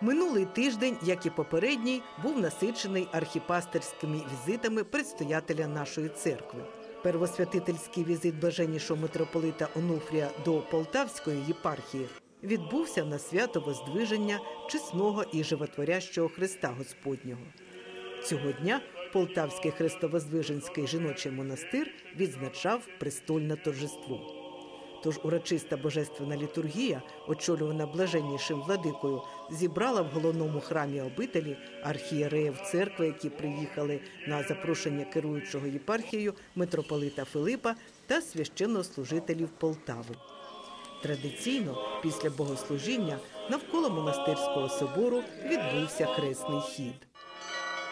Минулий тиждень, як і попередній, був насичений архіпастерськими візитами предстоятеля нашої церкви. Первосвятительський візит блаженнішого митрополита Онуфрія до Полтавської єпархії відбувся на свято Воздвиження чесного і животворящого Христа Господнього. Цього дня Полтавський Христовоздвиженський жіночий монастир відзначав престольне торжество. Тож урочиста божественна літургія, очолювана блаженнішим владикою, зібрала в головному храмі обителі архієреїв церкви, які приїхали на запрошення керуючого єпархією митрополита Филипа та священнослужителів Полтави. Традиційно, після богослужіння, навколо монастирського собору відбувся хресний хід.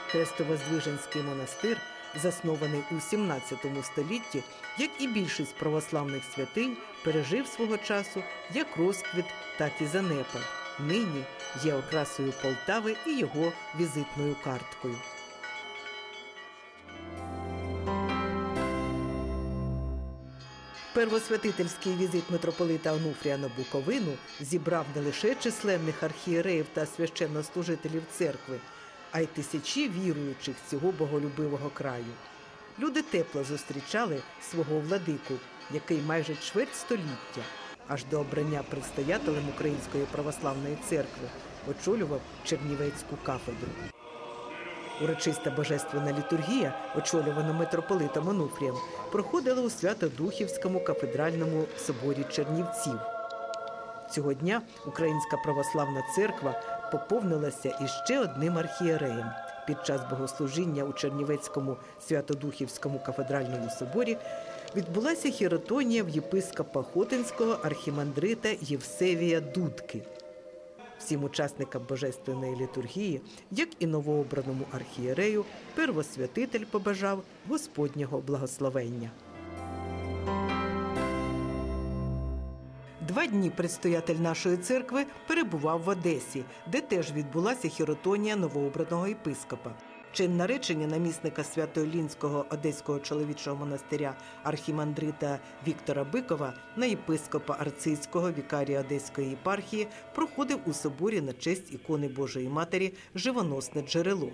Хрестовоздвиженський монастир, заснований у 17 столітті, як і більшість православних святинь, пережив свого часу як розквіт, так і занепад. Нині є окрасою Полтави і його візитною карткою. Первосвятительський візит митрополита Онуфрія на Буковину зібрав не лише численних архієреїв та священнослужителів церкви, а й тисячі віруючих цього боголюбивого краю. Люди тепло зустрічали свого владику, який майже чверть століття, аж до обрання предстоятелем Української православної церкви, очолював Чернівецьку кафедру. Урочиста божественна літургія, очолювана митрополитом Онуфрієм, проходила у Свято-Духівському кафедральному соборі Чернівців. Цього дня Українська православна церква поповнилася іще одним архієреєм. Під час богослужіння у Чернівецькому Свято-Духівському кафедральному соборі відбулася хіротонія в єпископа Хотинського архімандрита Євсевія Дудки. Всім учасникам божественної літургії, як і новообраному архієрею, первосвятитель побажав Господнього благословення. Два дні предстоятель нашої церкви перебував в Одесі, де теж відбулася хіротонія новообраного єпископа. Чин наречення намісника Свято-Олінського Одеського чоловічого монастиря архімандрита Віктора Бикова на єпископа Арцизького вікарія Одеської єпархії проходив у соборі на честь ікони Божої Матері Живоносне джерело.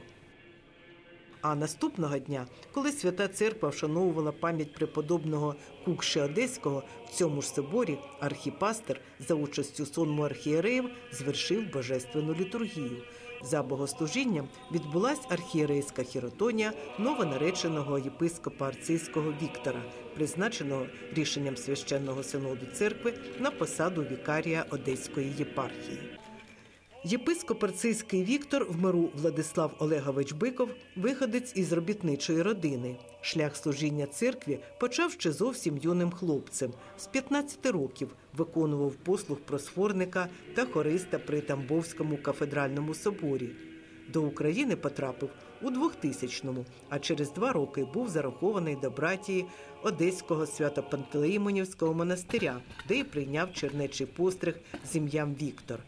А наступного дня, коли свята церква вшановувала пам'ять преподобного Кукши Одеського, в цьому ж соборі архіпастер за участю сонму архієреїв звершив божественну літургію. За богослужінням відбулась архієрейська хіротонія новонареченого єпископа арцийського Віктора, призначеного рішенням священного синоду церкви на посаду вікарія Одеської єпархії. Єпископ Арцийський Віктор в миру Владислав Олегович Биков, виходець із робітничої родини. Шлях служіння церкві почав ще зовсім юним хлопцем. З 15 років виконував послуг просфорника та хориста при Тамбовському кафедральному соборі. До України потрапив у 2000-му, а через два роки був зарахований до братії Одеського свято-пантелеїмонівського монастиря, де й прийняв чернечий постриг з ім'ям Віктор.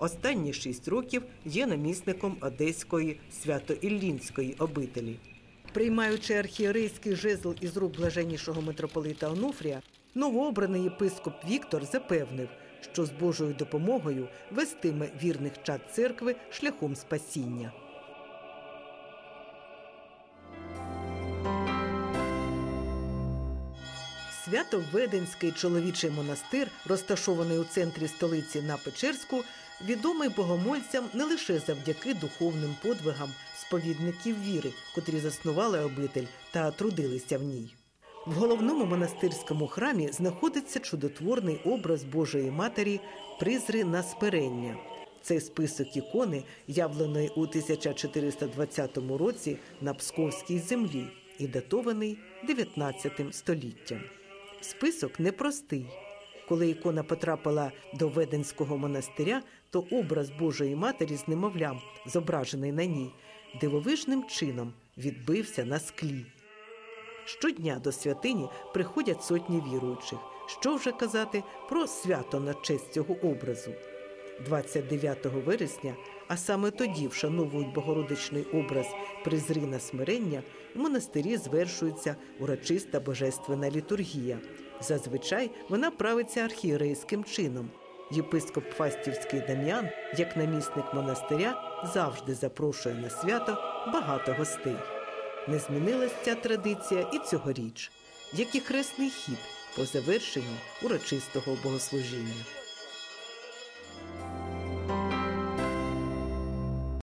Останні шість років є намісником Одеської свято-Іллінської обителі. Приймаючи архієрейський жезл із рук блаженнішого митрополита Онуфрія, новообраний єпископ Віктор запевнив, що з Божою допомогою вестиме вірних чад церкви шляхом спасіння. Свято-Веденський чоловічий монастир, розташований у центрі столиці на Печерську, відомий богомольцям не лише завдяки духовним подвигам сповідників віри, котрі заснували обитель та трудилися в ній. В головному монастирському храмі знаходиться чудотворний образ Божої Матері Призри на смирення. Цей список ікони, явлений у 1420 році на Псковській землі і датований 19 століттям. Список непростий. Коли ікона потрапила до Веденського монастиря, то образ Божої Матері з немовлям, зображений на ній, дивовижним чином відбився на склі. Щодня до святині приходять сотні віруючих. Що вже казати про свято на честь цього образу? 29 вересня, а саме тоді вшановують богородичний образ призри на смирення, в монастирі звершується урочиста божественна літургія. Зазвичай вона правиться архієрейським чином. Єпископ Фастівський Дам'ян, як намісник монастиря, завжди запрошує на свято багато гостей. Не змінилась ця традиція і цьогоріч, як і хресний хід по завершенні урочистого богослужіння.